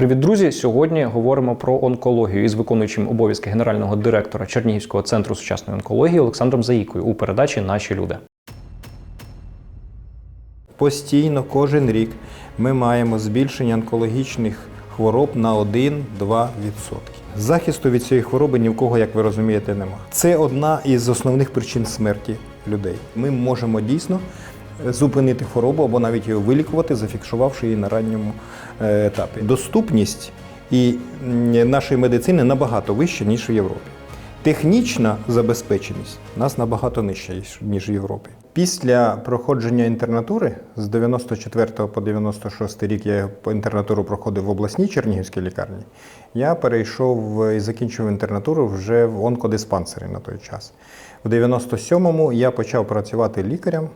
Привіт, друзі! Сьогодні говоримо про онкологію із виконуючим обов'язки генерального директора Чернігівського центру сучасної онкології Олександром Заїкою у передачі Наші люди. Постійно, кожен рік ми маємо збільшення онкологічних хвороб на 1-2%. Захисту від цієї хвороби ні в кого, як ви розумієте, нема. Це одна із основних причин смерті людей. Ми можемо дійсно зупинити хворобу або навіть її вилікувати, зафіксувавши її на ранньому е, етапі. Доступність і нашої медицини набагато вища, ніж в Європі. Технічна забезпеченість у нас набагато нижча, ніж в Європі. Після проходження інтернатури з 94 по 96 рік я інтернатуру проходив в обласній Чернігівській лікарні. Я перейшов і закінчив інтернатуру вже в онкодиспансері на той час. В 97-му я почав працювати лікарем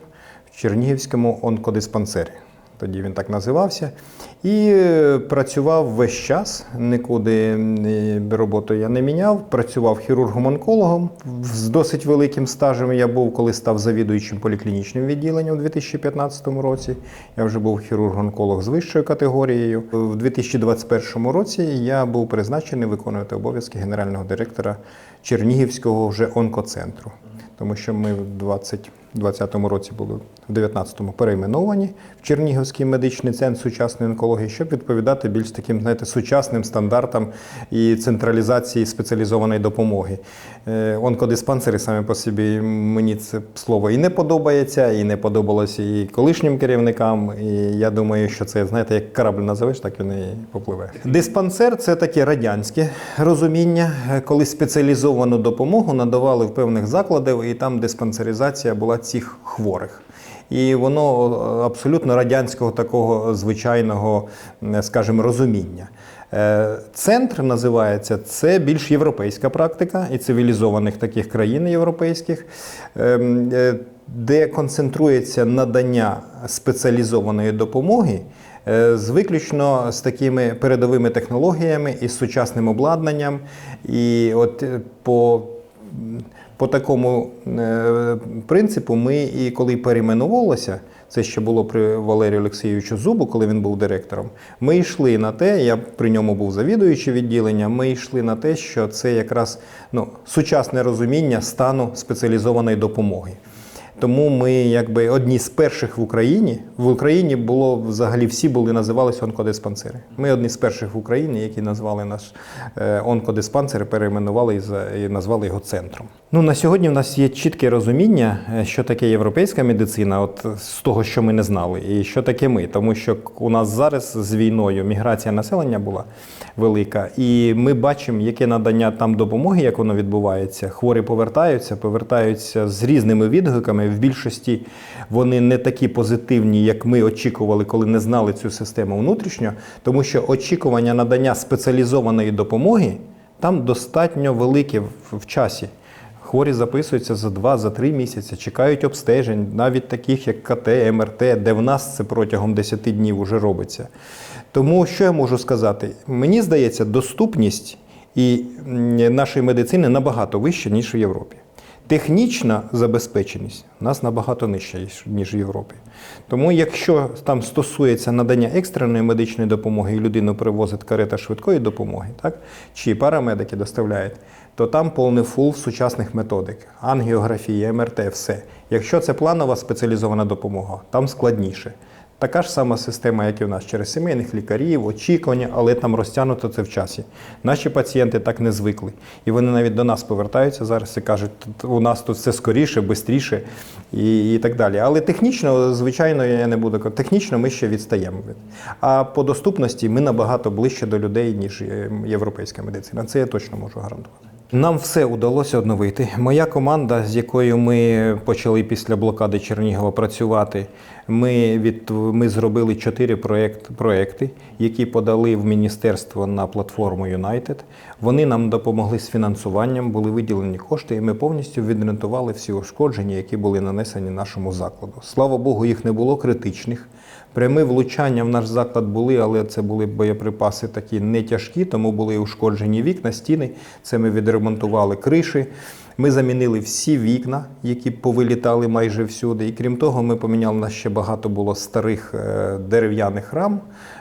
Чернігівському онкодиспансері. Тоді він так називався. І е, працював весь час, нікуди роботу я не міняв. Працював хірургом-онкологом з досить великим стажем. Я був, коли став завідуючим поліклінічним відділенням у 2015 році. Я вже був хірург-онколог з вищою категорією. У 2021 році я був призначений виконувати обов'язки генерального директора Чернігівського вже онкоцентру. Тому що ми в 2020 році були в 19-му перейменовані в Чернігівський медичний центр сучасної онкології, щоб відповідати більш таким, знаєте, сучасним стандартам і централізації спеціалізованої допомоги. Е, Онкодиспансери самі по собі мені це слово і не подобається, і не подобалося і колишнім керівникам. І я думаю, що це знаєте, як корабль називеш, так він і попливе. Диспансер це таке радянське розуміння, е, коли спеціалізовану допомогу надавали в певних закладах, і там диспансеризація була цих хворих. І воно е, абсолютно радянського такого звичайного, е, скажімо, розуміння. Е, Центр називається це більш європейська практика і цивілізованих таких країн європейських, ем, де концентрується надання спеціалізованої допомоги з виключно з такими передовими технологіями і сучасним обладнанням. І от по по такому е, принципу ми і коли перейменувалося, це ще було при Валерію Олексійовичу Зубу, коли він був директором. Ми йшли на те, я при ньому був завідуючий відділення. Ми йшли на те, що це якраз ну, сучасне розуміння стану спеціалізованої допомоги. Тому ми якби одні з перших в Україні. В Україні було взагалі всі були називалися онкодиспансери. Ми одні з перших в Україні, які назвали наш е, онкодиспансер, перейменували і, назвали його центром. Ну на сьогодні в нас є чітке розуміння, е, що таке європейська медицина, от з того, що ми не знали, і що таке ми. Тому що у нас зараз з війною міграція населення була велика, і ми бачимо, яке надання там допомоги, як воно відбувається. Хворі повертаються, повертаються з різними відгуками. В більшості вони не такі позитивні, як ми очікували, коли не знали цю систему внутрішньо, тому що очікування надання спеціалізованої допомоги там достатньо велике в, часі. Хворі записуються за 2-3 місяці, чекають обстежень, навіть таких як КТ, МРТ, де в нас це протягом 10 днів вже робиться. Тому що я можу сказати? Мені здається, доступність і нашої медицини набагато вища, ніж в Європі. Технічна забезпеченість у нас набагато нижча, ніж- в Європі. Тому, якщо там стосується надання екстреної медичної допомоги, і людину привозить карета швидкої допомоги, так, чи парамедики доставляють, то там повний фул сучасних методик, ангіографія, МРТ, все. Якщо це планова спеціалізована допомога, там складніше. Така ж сама система, як і в нас, через сімейних лікарів, очікування, але там розтягнуто це в часі. Наші пацієнти так не звикли. І вони навіть до нас повертаються зараз і кажуть, «Тут у нас тут все скоріше, швидше і, і так далі. Але технічно, звичайно, я не буду казати, технічно ми ще відстаємо. від. А по доступності ми набагато ближче до людей, ніж е, європейська медицина. Це я точно можу гарантувати. Нам все вдалося одновити. Моя команда, з якою ми почали після блокади Чернігова працювати, ми, від, ми зробили чотири проєкт, проєкти, які подали в міністерство на платформу United. Вони нам допомогли з фінансуванням, були виділені кошти, і ми повністю відремонтували всі ушкодження, які були нанесені нашому закладу. Слава Богу, їх не було критичних. Прямі влучання в наш заклад були, але це були боєприпаси такі не тяжкі, тому були ушкоджені вікна, стіни. Це ми відремонтували криші. Ми замінили всі вікна, які повилітали майже всюди. І крім того, ми поміняли у нас ще багато було старих е, дерев'яних рам.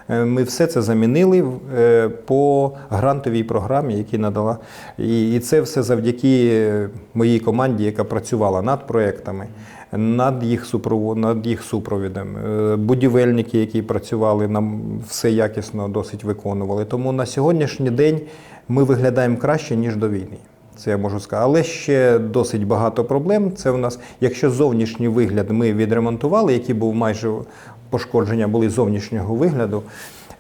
Е, Ми все це замінили е, по грантовій програмі, які надала. І, це все завдяки моїй команді, яка працювала над проектами, над їх супровод, над їх супровідом. Будівельники, які працювали, нам все якісно досить виконували. Тому на сьогоднішній день ми виглядаємо краще ніж до війни. Це я можу сказати. Але ще досить багато проблем. Це в нас, якщо зовнішній вигляд ми відремонтували, який був майже пошкодження були зовнішнього вигляду,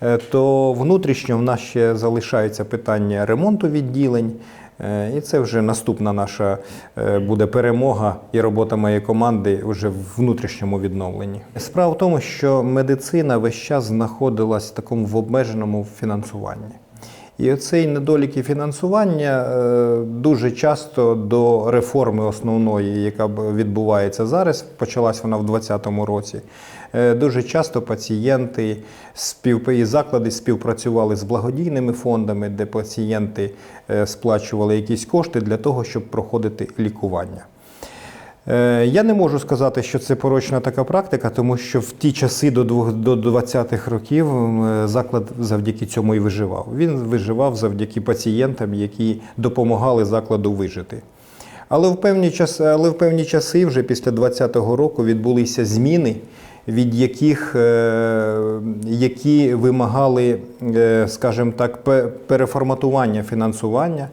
е, то внутрішньо в нас ще залишається питання ремонту відділень. Е, І це вже наступна наша е, буде перемога і робота моєї команди вже в внутрішньому відновленні. Справа в тому, що медицина весь час знаходилась в такому в обмеженому фінансуванні. І оцей недоліки фінансування е, дуже часто до реформи основної, яка відбувається зараз, почалась вона в 2020 році. е, Дуже часто пацієнти і заклади співпрацювали з благодійними фондами, де пацієнти е, сплачували якісь кошти для того, щоб проходити лікування. Е, Я не можу сказати, що це порочна така практика, тому що в ті часи до 20-х років заклад завдяки цьому і виживав. Він виживав завдяки пацієнтам, які допомагали закладу вижити. Але в певні часи, але в певні часи, вже після 20-го року, відбулися зміни, від яких е, які вимагали, е, скажімо так, переформатування фінансування,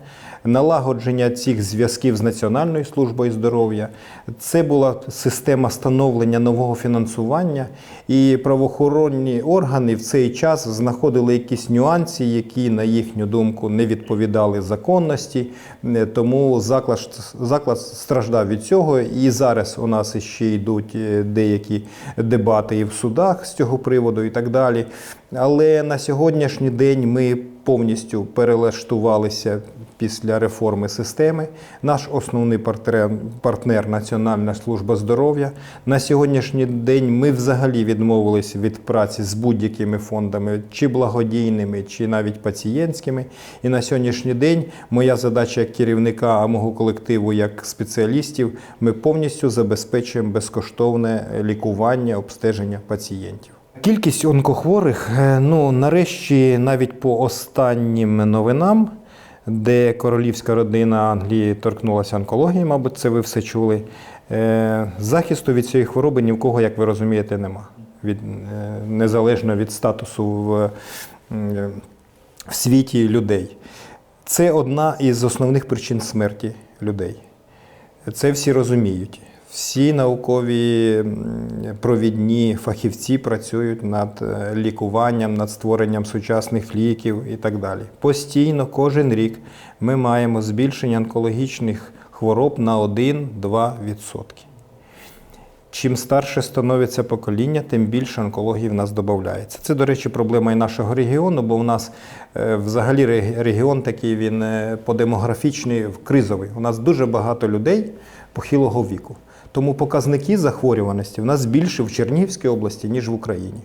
налагодження цих зв'язків з Національною службою здоров'я. Це була система становлення нового фінансування, і правоохоронні органи в цей час знаходили якісь нюанси, які, на їхню думку, не відповідали законності. Е, Тому заклад, заклад страждав від цього. І зараз у нас ще йдуть е, деякі дебати і в судах з цього приводу, і так далі. Але на сьогоднішній день ми повністю перелаштувалися після реформи системи. Наш основний партнер, партнер Національна служба здоров'я. На сьогоднішній день ми взагалі відмовилися від праці з будь-якими фондами, чи благодійними, чи навіть пацієнтськими. І на сьогоднішній день моя задача як керівника, а мого колективу як спеціалістів, ми повністю забезпечуємо безкоштовне лікування, обстеження пацієнтів. Кількість онкохворих, е, ну нарешті, навіть по останнім новинам, де королівська родина Англії торкнулася онкології, мабуть, це ви все чули. е, Захисту від цієї хвороби ні в кого, як ви розумієте, нема. Від, е, незалежно від статусу в, в світі людей. Це одна із основних причин смерті людей. Це всі розуміють. Всі наукові провідні фахівці працюють над е, лікуванням, над створенням сучасних ліків і так далі. Постійно, кожен рік ми маємо збільшення онкологічних хвороб на 1-2%. Чим старше становиться покоління, тим більше онкології в нас додається. Це, до речі, проблема і нашого регіону, бо в нас е, взагалі регіон такий він е, по демографічний кризовий. У нас дуже багато людей похилого віку. Тому показники захворюваності в нас більше в Чернігівській області, ніж в Україні.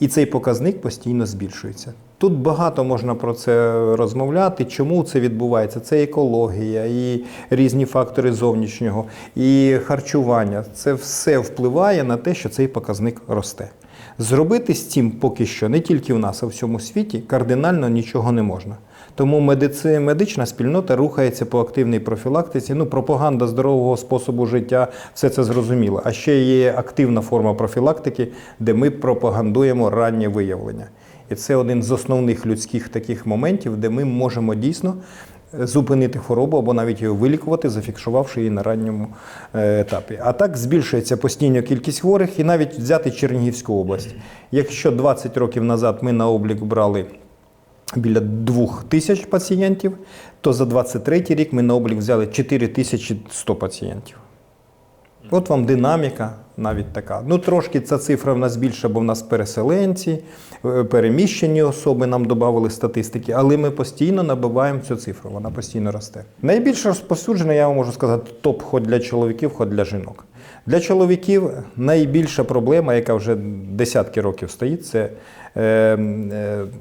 І цей показник постійно збільшується. Тут багато можна про це розмовляти. Чому це відбувається? Це екологія, і різні фактори зовнішнього, і харчування. Це все впливає на те, що цей показник росте. Зробити з цим поки що не тільки в нас, а в всьому світі кардинально нічого не можна. Тому медици, медична спільнота рухається по активній профілактиці. Ну, пропаганда здорового способу життя, все це зрозуміло. А ще є активна форма профілактики, де ми пропагандуємо раннє виявлення. І це один з основних людських таких моментів, де ми можемо дійсно е, зупинити хворобу або навіть її вилікувати, зафіксувавши її на ранньому е, етапі. А так збільшується постійно кількість хворих і навіть взяти Чернігівську область. Якщо 20 років назад ми на облік брали біля 2 тисяч пацієнтів, то за 23 рік ми на облік взяли 4100 пацієнтів. От вам динаміка навіть така. Ну, трошки ця цифра в нас більша, бо в нас переселенці, е, переміщені особи нам додавали статистики, але ми постійно набиваємо цю цифру, вона постійно росте. Найбільш розповсюджена, я вам можу сказати, топ ход для чоловіків, ход для жінок. Для чоловіків найбільша проблема, яка вже десятки років стоїть, це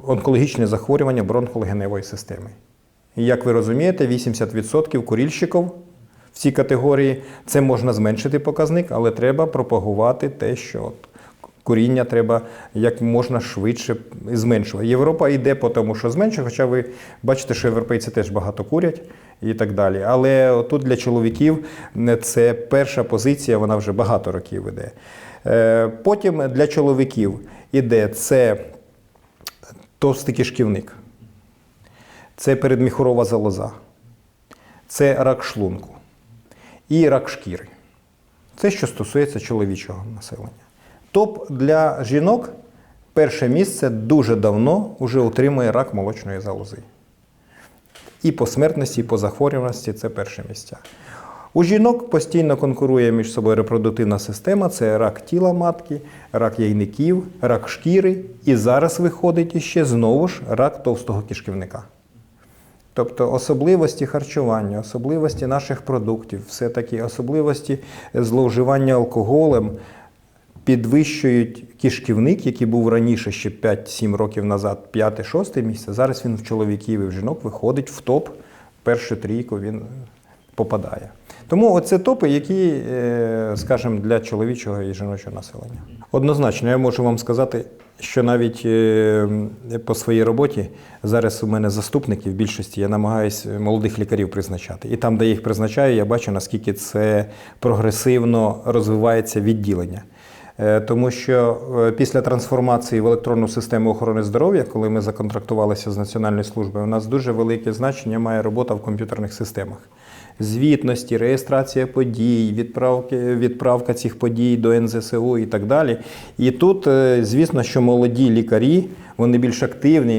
онкологічне захворювання бронхолегеневої системи. І як ви розумієте, 80% курільщиків В цій категорії це можна зменшити показник, але треба пропагувати те, що куріння треба як можна швидше зменшувати. Європа йде по тому, що зменшує, хоча ви бачите, що європейці теж багато курять і так далі. Але тут для чоловіків це перша позиція, вона вже багато років іде. Е, Потім для чоловіків іде це товстий кишківник, це передміхурова залоза, це рак шлунку і рак шкіри. Це що стосується чоловічого населення. Топ для жінок перше місце дуже давно вже отримує рак молочної залози. І по смертності, і по захворюваності це перше місця. У жінок постійно конкурує між собою репродуктивна система: це рак тіла матки, рак яйників, рак шкіри. І зараз виходить іще знову ж рак товстого кишківника. Тобто особливості харчування, особливості наших продуктів, все-таки особливості зловживання алкоголем підвищують кишківник, який був раніше ще 5-7 років назад, 5-6 місце. Зараз він в чоловіків і в жінок виходить в топ, першу трійку він попадає. Тому оце топи, які, е, скажімо, для чоловічого і жіночого населення. Однозначно, я можу вам сказати, що навіть е, по своїй роботі зараз у мене заступники в більшості я намагаюся молодих лікарів призначати. І там, де їх призначаю, я бачу, наскільки це прогресивно розвивається відділення. Е, Тому що е, після трансформації в електронну систему охорони здоров'я, коли ми законтрактувалися з Національною службою, у нас дуже велике значення має робота в комп'ютерних системах. Звітності, реєстрація подій, відправки, відправка цих подій до НЗСУ і так далі. І тут, е, звісно, що молоді лікарі, вони більш активні,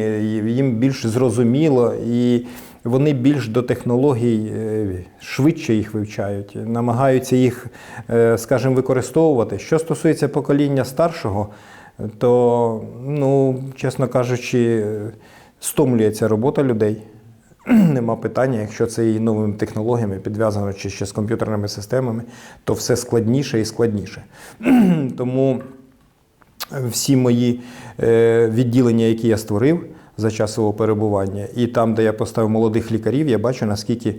їм більш зрозуміло і вони більш до технологій е, швидше їх вивчають, намагаються їх, е, скажімо, використовувати. Що стосується покоління старшого, то, ну, чесно кажучи, стомлюється робота людей. Нема питання, якщо це і новими технологіями підв'язано чи ще з комп'ютерними системами, то все складніше і складніше. Тому всі мої е, відділення, які я створив за час свого перебування, і там, де я поставив молодих лікарів, я бачу, наскільки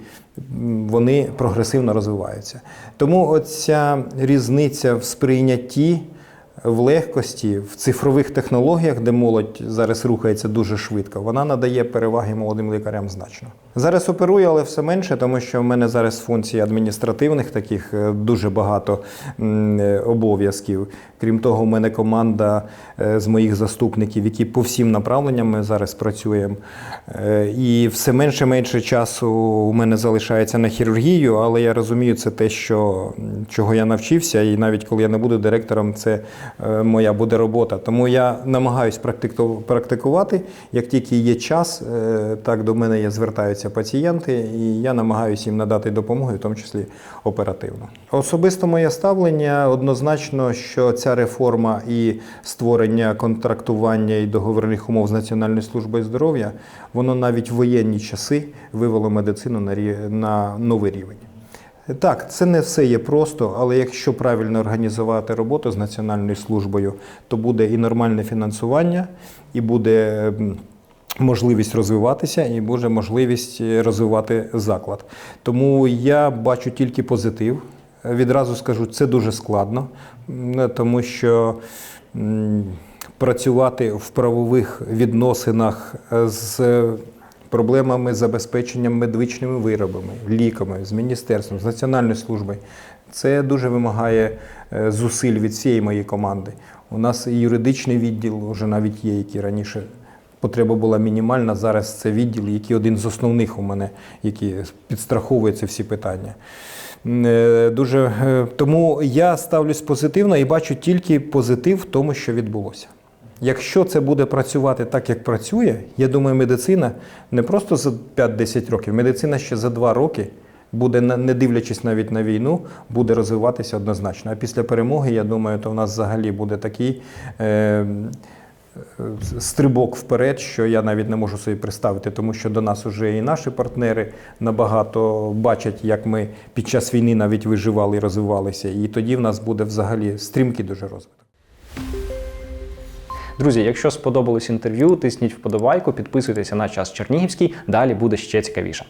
вони прогресивно розвиваються. Тому оця різниця в сприйнятті, в легкості, в цифрових технологіях, де молодь зараз рухається дуже швидко, вона надає переваги молодим лікарям значно. Зараз оперую, але все менше, тому що в мене зараз функції адміністративних таких е, дуже багато е, обов'язків. Крім того, у мене команда е, з моїх заступників, які по всім направленням ми зараз працюємо. Е, І все менше менше часу у мене залишається на хірургію, але я розумію, це те, що, чого я навчився, і навіть коли я не буду директором, це е, моя буде робота. Тому я намагаюсь практикувати. Як тільки є час, так до мене є, звертаються пацієнти, і я намагаюся їм надати допомогу, в тому числі оперативно. Особисто моє ставлення однозначно, що ця реформа і створення контрактування і договірних умов з Національною службою здоров'я, воно навіть в воєнні часи вивело медицину на, на новий рівень. Так, це не все є просто, але якщо правильно організувати роботу з Національною службою, то буде і нормальне фінансування, і буде можливість розвиватися, і буде можливість е, розвивати заклад. Тому я бачу тільки позитив. Е, Відразу скажу, це дуже складно, тому що працювати в правових відносинах е, з проблемами з забезпеченням медичними виробами, ліками, з міністерством, з національною службою. Це дуже вимагає е, зусиль від всієї моєї команди. У нас і юридичний відділ вже навіть є, який раніше потреба була мінімальна. Зараз це відділ, який один з основних у мене, який підстраховує ці всі питання. Е, Дуже е, тому я ставлюсь позитивно і бачу тільки позитив в тому, що відбулося. Якщо це буде працювати так, як працює, я думаю, медицина не просто за 5-10 років, медицина ще за 2 роки буде, не дивлячись навіть на війну, буде розвиватися однозначно. А після перемоги, я думаю, то в нас взагалі буде такий. Е, Стрибок вперед, що я навіть не можу собі представити, тому що до нас вже і наші партнери набагато бачать, як ми під час війни навіть виживали і розвивалися. І тоді в нас буде взагалі стрімкий дуже розвиток. Друзі, якщо сподобалось інтерв'ю, тисніть вподобайку, підписуйтеся на час Чернігівський. Далі буде ще цікавіше.